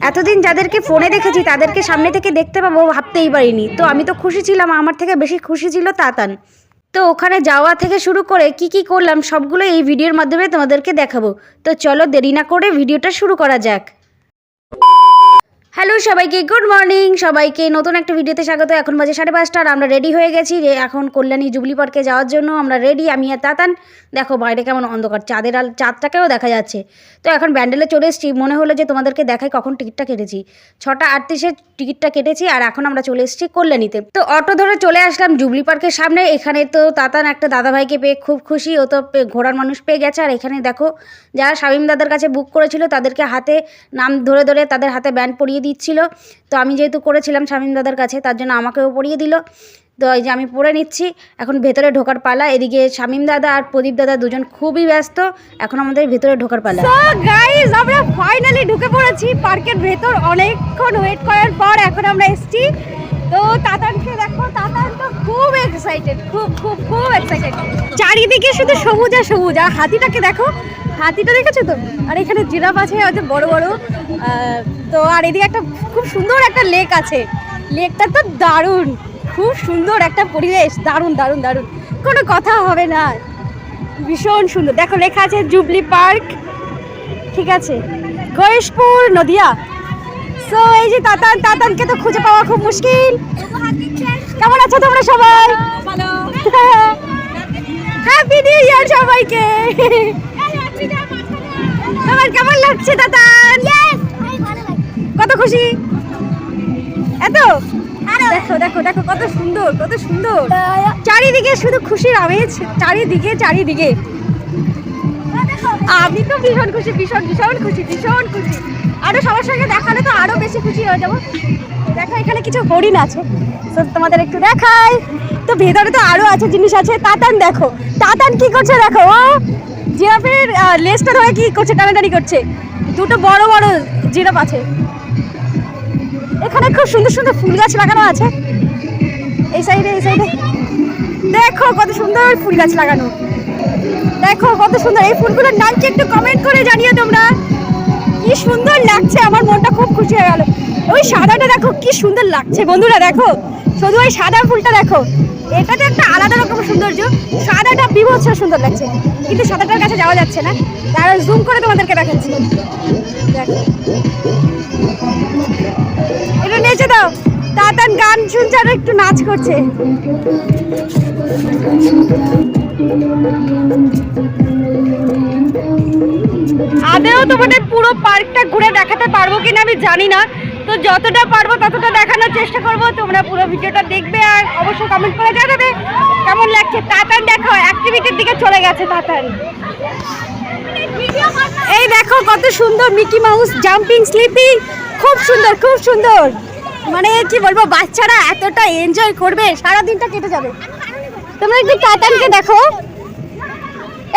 এতদিন যাদেরকে ফোনে দেখেছি, তাদেরকে সামনে থেকে দেখতে পাবো ভাবতেই পারিনি। তো আমি তো খুশি ছিলাম, আমার থেকে বেশি খুশি ছিল তাতান। তো ওখানে যাওয়া থেকে শুরু করে কি কি করলাম সবগুলো এই ভিডিওর মাধ্যমে তোমাদেরকে দেখাবো। তো চলো দেরি না করে ভিডিওটা শুরু করা যাক। হ্যালো সবাইকে গুড মর্নিং সবাইকে নতুন একটা ভিডিওতে স্বাগত। এখন বাজে সাড়ে পাঁচটা আর আমরা রেডি হয়ে গেছি। এখন কল্যাণী জুবলি পার্কে যাওয়ার জন্য আমরা রেডি আমি আর তাতান। দেখো, বাইরে কেমন অন্ধকার। চাঁদের আল চাঁদটাকেও দেখা যাচ্ছে। তো এখন ব্যান্ডেলে চলে এসেছি। মনে হলো যে তোমাদেরকে দেখাই কখন টিকিটটা কেটেছি। ছটা আটত্রিশে টিকিটটা কেটেছি আর এখন আমরা চলে এসেছি কল্যাণীতে। তো অটো ধরে চলে আসলাম জুবলি পার্কের সামনে। এখানে তো তাতান একটা দাদাভাইকে পেয়ে খুব খুশি। ও তো ঘোড়ার মানুষ পেয়ে গেছে। আর এখানে দেখো, যারা শামীম দাদার কাছে বুক করেছিল, তাদেরকে হাতে নাম ধরে ধরে তাদের হাতে ব্যান্ড পরিয়ে দিচ্ছিল। তো আমি যেহেতু করেছিলাম শামীম দাদার কাছে, তার জন্য আমাকেও পরিয়ে দিল। তো এই যে আমি পরে নিচ্ছি, এখন ভেতরে ঢোকার পালা। এদিকে শামীম দাদা আর প্রদীপ দাদা দুজন খুবই ব্যস্ত, এখন আমাদের ভেতরে ঢোকার পালা। গাইজ আমরা ফাইনালি ঢুকে পড়েছি। পার্কের ভেতর অনেকক্ষণ ওয়েট করার পর এখন আমরা এসেছি। তো দেখো খুব এক্সাইটেড খুব খুব খুব এক্সাইটেড চারিদিকে শুধু সবুজ আর সবুজ, আর হাতিটাকে দেখো, হাতিটা দেখেছ তো? আর এখানে জিরাফ আছে হয়তো বড় বড়। তো আর এদিকে একটা খুব সুন্দর একটা লেক আছে। লেকটা তো দারুণ, খুব সুন্দর একটা পরিবেশ, দারুণ দারুণ দারুণ। কোনো কথা হবে না। ভীষণ সুন্দর। দেখো, লেখা আছে, জুবলি পার্ক। ঠিক আছে। গয়েশপুর নদিয়া। সো এই যে তাতান, তাতানকে তো খুঁজে পাওয়া খুব মুশকিল। কেমন আছো তোমরা সবাই? হ্যাপি নিউ ইয়ার সবাইকে। তোমার কেমন লাগছে, তাতান? কত খুশি? এত? দেখো দেখো দেখো, কত সুন্দর কত সুন্দর। চারিদিকে শুধু খুশির আমেজ, চারিদিকে চারিদিকে। আমি তো ভীষণ খুশি, ভীষণ ভীষণ খুশি ভীষণ খুশি। আরও সবার সঙ্গে দেখালে তো আরও বেশি খুশি হয়ে যাব। দেখো, এখানে কিছু হরিণ আছে। তোমাদের একটু দেখাই। তো ভেতরে তো আরও আছে জিনিস আছে। তাতান দেখো। তাতান কি করছে দেখো? ও, জিরাফের লেজটা ধরে কি করছে, টানাটানি করছে। দুটো বড় বড় জিরাফ আছে। এখানে খুব সুন্দর সুন্দর ফুল গাছ লাগানো আছে। এই সাইডে এই সাইডে। দেখো কত সুন্দর ফুল গাছ লাগানো। দেখো কত সুন্দর। এই ফুলগুলোর নাম কি একটু কমেন্ট করে জানিও তোমরা। কি সুন্দর লাগছে, আমার মনটা খুব খুশি হয়ে গেল। ওই সাদাটা দেখো, কি সুন্দর লাগছে বন্ধুরা, দেখো। শুধু ওই সাদা ফুলটা দেখো। এটা তো একটা আলাদা রকম সৌন্দর্য। সাদাটা বিভৎস সুন্দর লাগছে। কিন্তু সাদাটার কাছে যাওয়া যাচ্ছে না। তারা জুম করে তোমাদেরকে দেখাচ্ছি। দেখো। একটু নেচে দাও। তাতান গান শুনছে আর একটু নাচ করছে। আদেও তোমাদের পুরো পার্কটা ঘুরে দেখাতে পারব কিনা আমি জানি না। তো যতটা পারব ততটা দেখানোর চেষ্টা করব। তোমরা পুরো ভিডিওটা দেখবে আর অবশ্যই কমেন্ট করে জানাবে। কেমন লাগছে? তাতান দেখো অ্যাক্টিভিটির দিকে চলে গেছে তাতান। এই দেখো কত সুন্দর মিকি মাউস জাম্পিং স্লিপিং খুব সুন্দর খুব সুন্দর। মানে কি বলব, বাচ্চারা এতটা এনজয় করবে সারা দিনটা কেটে যাবে। তোমরা একটু তাতানকে দেখো।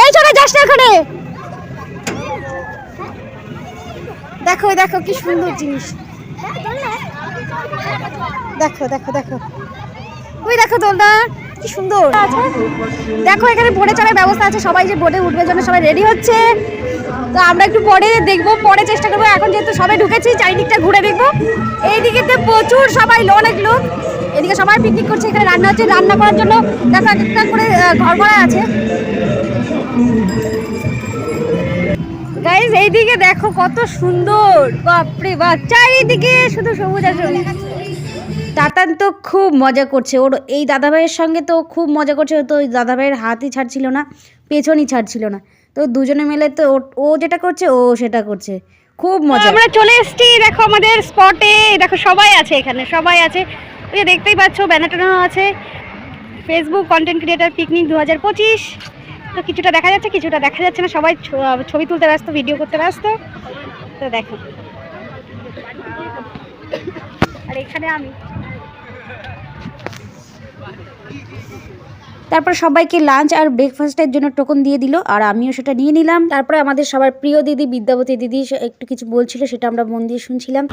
এই চলে যাস না এখানে। দেখো দেখো কি সুন্দর জিনিস। দেখো দেখো দেখো। ওই দেখো তোমরা কি সুন্দর। দেখো, এখানে বোটে চড়ার ব্যবস্থা আছে। সবাই যে বোটে উঠবে জন্য সবাই রেডি হচ্ছে। তো আমরা একটু পরে দেখব, পরে চেষ্টা করব। এখন যেহেতু সবাই ঢুকেছি, চারিদিকটা ঘুরে দেখব। এইদিকে তো প্রচুর সবাই, অনেক লোক। এদিকে সবাই পিকনিক করছে, এখানে রান্না হচ্ছে। রান্না করার জন্য দেখো এক একটা করে ঘর করা আছে। গাইজ এইদিকে দেখো কত সুন্দর। বাপরে বাপ চারিদিকে শুধু সবুজ আর তাতান তো খুব মজা করছে। ওর এই দাদাভাইয়ের সঙ্গে তো খুব মজা করছে। তো ওই দাদাভাইয়ের হাতই ছাড়ছিল না পেছনই ছাড়ছিল না। তো দুজনে মিলে তো ও- যেটা করছে ও সেটা করছে। খুব মজা। আমরা চলে এসেছি দেখো আমাদের স্পটে দেখো সবাই আছে এখানে সবাই আছে। ওই দেখতেই পাচ্ছ ব্যানার আছে। ফেসবুক কন্টেন্ট ক্রিয়েটার পিকনিক দু হাজার পঁচিশ। তো কিছুটা দেখা যাচ্ছে, কিছুটা দেখা যাচ্ছে না। সবাই ছবি তুলতে ব্যস্ত ভিডিও করতে ব্যস্ত। তো দেখো। আর এখানে আমি। তারপর সবাইকে লাঞ্চ আর ব্রেকফাস্টের জন্য টোকন দিয়ে দিল, আর আমিও সেটা নিয়ে নিলাম। তারপরে আমাদের সবার প্রিয় দিদি, বিদ্যাবতী দিদি একটু কিছু বলছিল, সেটা আমরা মন দিয়ে শুনছিলাম।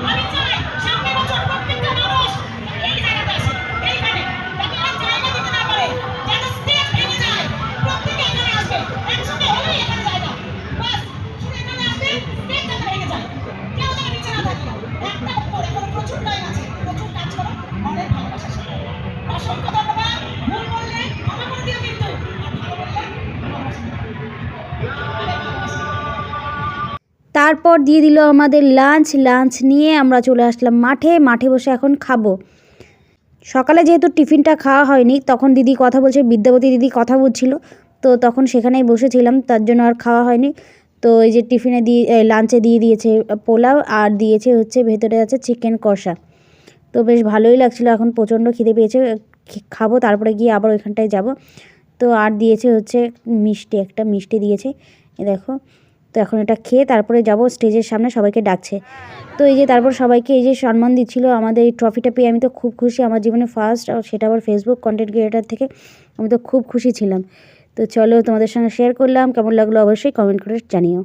তারপর দিয়ে দিল আমাদের লাঞ্চ লাঞ্চ নিয়ে আমরা চলে আসলাম মাঠে মাঠে বসে এখন খাব। সকালে যেহেতু টিফিনটা খাওয়া হয়নি, তখন দিদি কথা বলছে বিদ্যাপতি দিদি কথা বলছিল, তো তখন সেখানেই বসেছিলাম, তার জন্য আর খাওয়া হয়নি। তো এই যে টিফিনে দিয়ে লাঞ্চে দিয়ে দিয়েছে পোলাও, আর দিয়েছে হচ্ছে ভেতরে আছে চিকেন কষা। তো বেশ ভালোই লাগছিল, এখন প্রচণ্ড খিদে পেয়েছে খাব, তারপরে গিয়ে আবার ওইখানটায় যাব। তো আর দিয়েছে হচ্ছে মিষ্টি, একটা মিষ্টি দিয়েছে দেখো। তো এখন এটা খেয়ে তারপরে যাব স্টেজের সামনে, সবাইকে ডাকছে। তো এই যে তারপর সবাইকে এই যে সম্মান দিচ্ছিল আমাদের এই ট্রফিটা পেয়ে, আমি তো খুব খুশি, আমার জীবনে ফার্স্ট আর সেটা আবার ফেসবুক কন্টেন্ট ক্রিয়েটার থেকে আমি তো খুব খুশি ছিলাম। তো চলো তোমাদের সঙ্গে শেয়ার করলাম, কেমন লাগল অবশ্যই কমেন্ট করে জানিও।